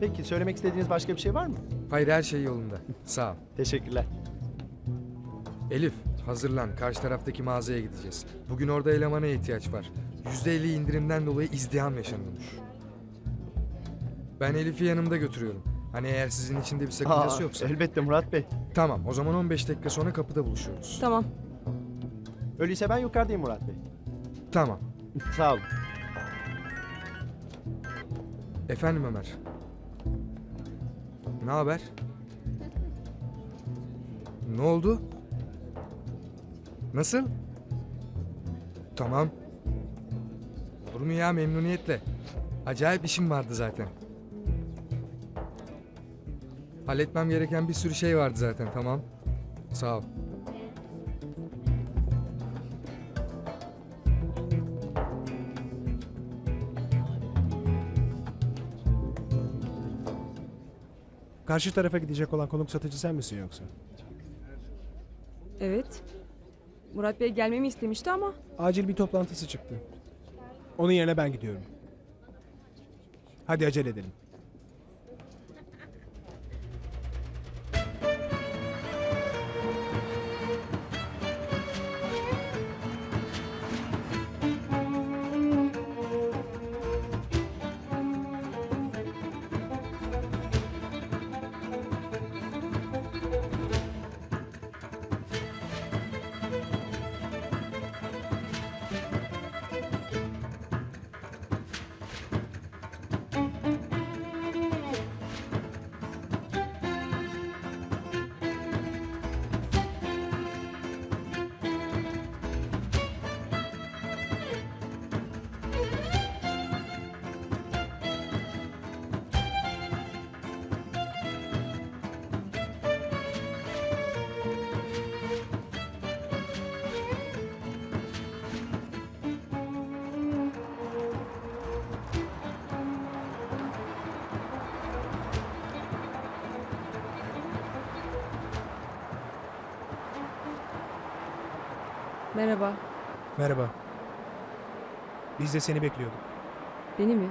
Peki söylemek istediğiniz başka bir şey var mı? Hayır her şey yolunda. Sağ ol. Teşekkürler. Elif hazırlan. Karşı taraftaki mağazaya gideceğiz. Bugün orada elemana ihtiyaç var. %50 indirimden dolayı izdiham yaşanıyormuş. Ben Elif'i yanımda götürüyorum. Hani eğer sizin için de bir sakıncası Aa, yoksa. Elbette Murat Bey. Tamam o zaman 15 dakika sonra kapıda buluşuyoruz. Tamam. Öyleyse ben yukarıdayım Murat Bey. Tamam. Sağ olun. Efendim Ömer. Ne haber? Ne oldu? Nasıl? Tamam. Olur mu ya memnuniyetle. Acayip işim vardı zaten. Halletmem gereken bir sürü şey vardı zaten tamam. Sağ ol. Karşı tarafa gidecek olan konuk satıcı sen misin yoksa? Evet. Murat Bey gelmemi istemişti ama Acil bir toplantısı çıktı. Onun yerine ben gidiyorum. Hadi acele edelim. Merhaba. Merhaba. Biz de seni bekliyorduk. Beni mi?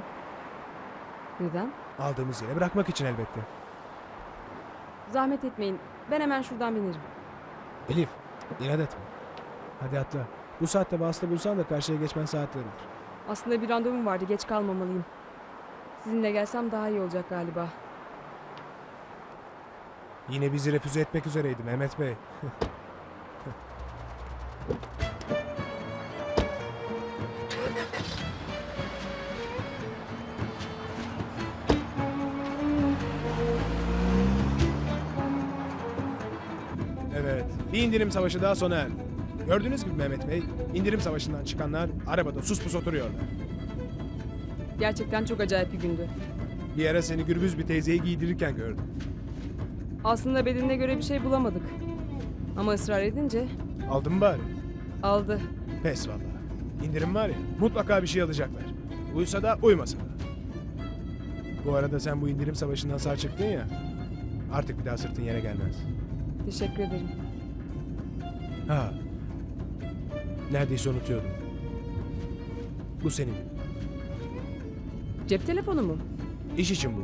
Neden? Aldığımız yere bırakmak için elbette. Zahmet etmeyin. Ben hemen şuradan binerim. Elif, inat etme. Hadi atla. Bu saatte vasıta bulsan da karşıya geçmen saatler olur. Aslında bir randevum vardı. Geç kalmamalıyım. Sizinle gelsem daha iyi olacak galiba. Yine bizi refüze etmek üzereydi Mehmet Bey. Evet, bir indirim savaşı daha sona erdi. Gördüğünüz gibi Mehmet Bey, indirim savaşından çıkanlar arabada sus pus oturuyorlar. Gerçekten çok acayip bir gündü. Bir ara seni gürbüz bir teyzeyi giydirirken gördüm. Aslında bedenine göre bir şey bulamadık. Ama ısrar edince Aldın mı bari? aldı. Pes vallahi. İndirim var ya, mutlaka bir şey alacaklar. Uysa da uymasa da. Bu arada sen bu indirim savaşından sağ çıktın ya, artık bir daha sırtın yere gelmez. Teşekkür ederim. Ha, neredeyse unutuyordum. Bu senin. Cep telefonu mu? İş için bu.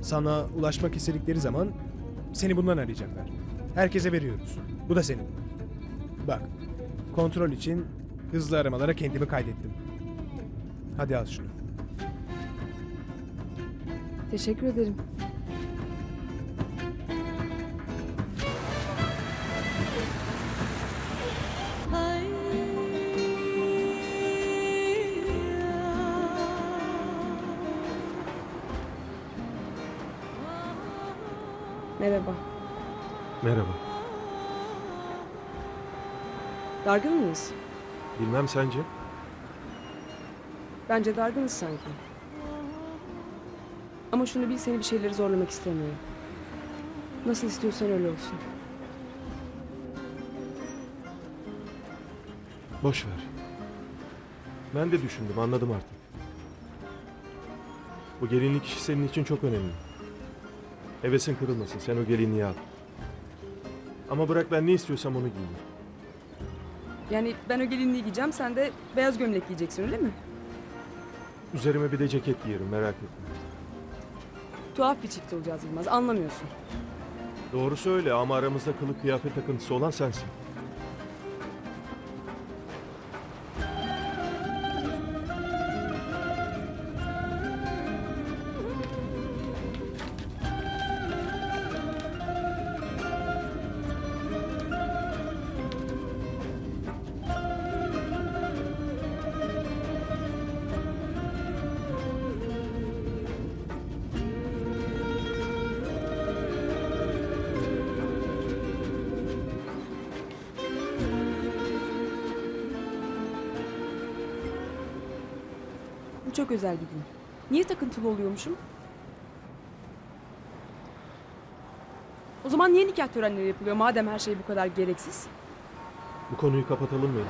Sana ulaşmak istedikleri zaman seni bundan arayacaklar. Herkese veriyoruz. Bu da senin. Bak, kontrol için hızlı aramalara kendimi kaydettim. Hadi al şunu. Teşekkür ederim. Merhaba. Merhaba. Dargın mıyız? Bilmem sence? Bence dargınız sanki. Ama şunu bil seni bir şeyleri zorlamak istemiyorum. Nasıl istiyorsan öyle olsun. Boş ver. Ben de düşündüm, anladım artık. Bu gelinlik işi senin için çok önemli. Hevesin kırılmasın, sen o gelinliği al. Ama bırak ben ne istiyorsam onu giyeyim. Yani ben o gelinliği giyeceğim, sen de beyaz gömlek giyeceksin öyle mi? Üzerime bir de ceket giyerim, merak etme. Tuhaf bir çift olacağız Yılmaz anlamıyorsun. Doğru söyle ama aramızda kılık kıyafet takıntısı olan sensin. Bu çok özel bir gün. Niye takıntılı oluyormuşum? O zaman niye nikah törenleri yapılıyor madem her şey bu kadar gereksiz? Bu konuyu kapatalım mı?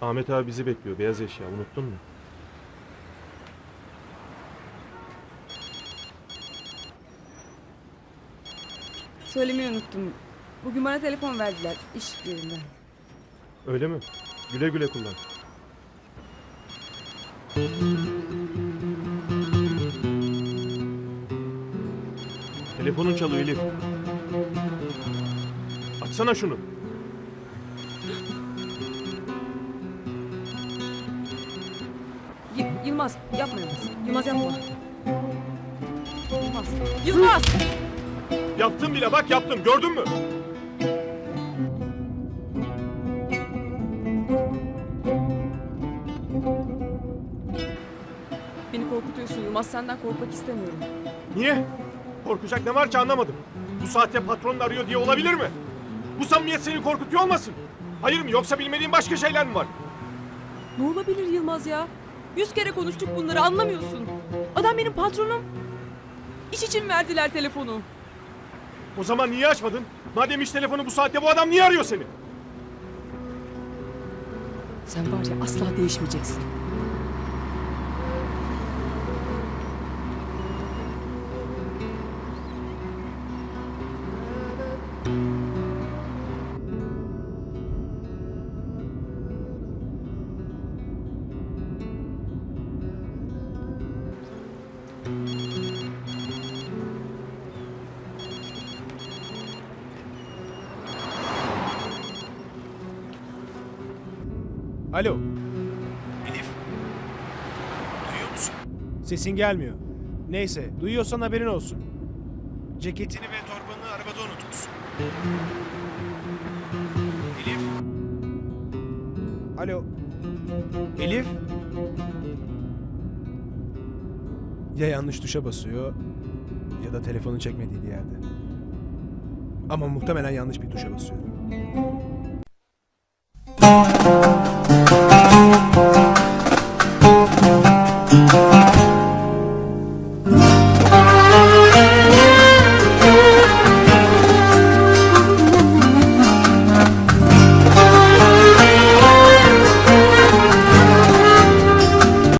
Ahmet abi bizi bekliyor. Beyaz eşya unuttun mu? Söylemeyi unuttum. Bugün bana telefon verdiler iş yerinden. Öyle mi? Güle güle kullan. Telefonun çalıyor Elif. Açsana şunu. Y- Yılmaz yapma Yılmaz. Yılmaz yapma. Yılmaz. Yılmaz! Yaptım bile bak yaptım gördün mü? Yılmaz. Senden korkmak istemiyorum. Niye? Korkacak ne var ki anlamadım. Bu saatte patronun arıyor diye olabilir mi? Bu samimiyet seni korkutuyor olmasın? Hayır mı yoksa bilmediğin başka şeyler mi var? Ne olabilir Yılmaz ya? Yüz kere konuştuk bunları anlamıyorsun. Adam benim patronum. İş için verdiler telefonu. O zaman niye açmadın? Madem iş telefonu bu saatte bu adam niye arıyor seni? Sen var ya asla değişmeyeceksin. Alo. Elif. Duyuyor musun? Sesin gelmiyor. Neyse, duyuyorsan haberin olsun. Ceketini ve torbanı arabada unutmuşsun. Elif. Alo. Elif. Ya yanlış tuşa basıyor ya da telefonu çekmediği bir yerde. Ama muhtemelen yanlış bir tuşa basıyor.